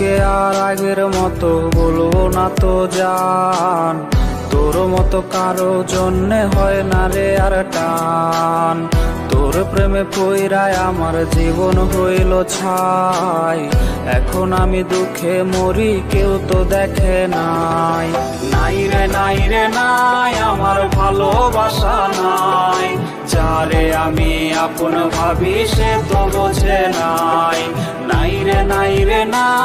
তোকে আর আগের মতো বলব না তো জান। তোর মতো কারও জন্যে হয় না রে আর টান। তোর প্রেমে পইরায় আমার জীবন হইল ছাই। এখন আমি দুঃখে মরি, কেউ তো দেখে নাই। নাই রে নাই রে, নাই, আমার ভালোবাসা নাই। যারে আমি আপন ভাবি, সে তো বোঝে নাই। নাই রে নাই রে, নাই।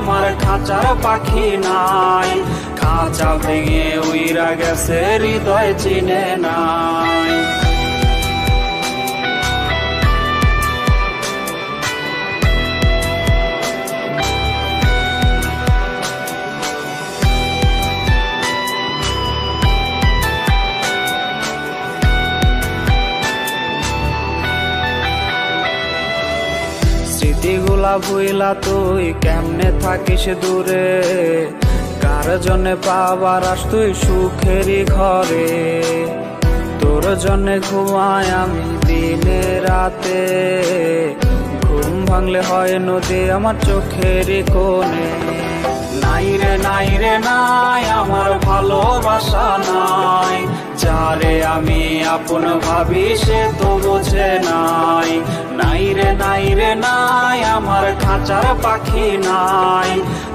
আমার খাঁচার পাখি নাই। খাঁচা ভেঙে উইরা গেছে হৃদয় চিনে নাই। স্মৃতিগুলা ভুইলা তুই কেমনে থাকিস দূরে? কার জন্যে পাবার আস তুই সুখেরই ঘরে? তোর জন্যে ঘুমাই আমি দিনে রাতে। ঘুম ভাঙলে হয় নদী আমার চোখেরই কোণে। নাই রে নাই রে, নাই আমার আপন ভাবি সে তো বোঝে নাই। নাই রে নাই রে, নাই, আমার খাঁচার পাখি নাই।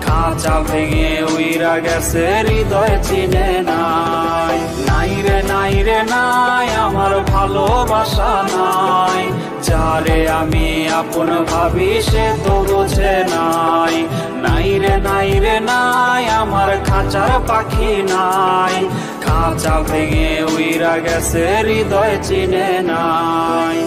খাঁচা ভেঙে উইরা গেছে, হৃদয় চিনে নাই। নাই রে নাই রে, নাই, আমার ভালোবাসা নাই। যারে আমি আপন ভাবি সে তো বোঝে নাই। নাই রে নাই রে, নাই, আমার খাঁচার পাখি নাই। খাঁচা ভেঙে উইরা গেছে হৃদয় চিনে নাই।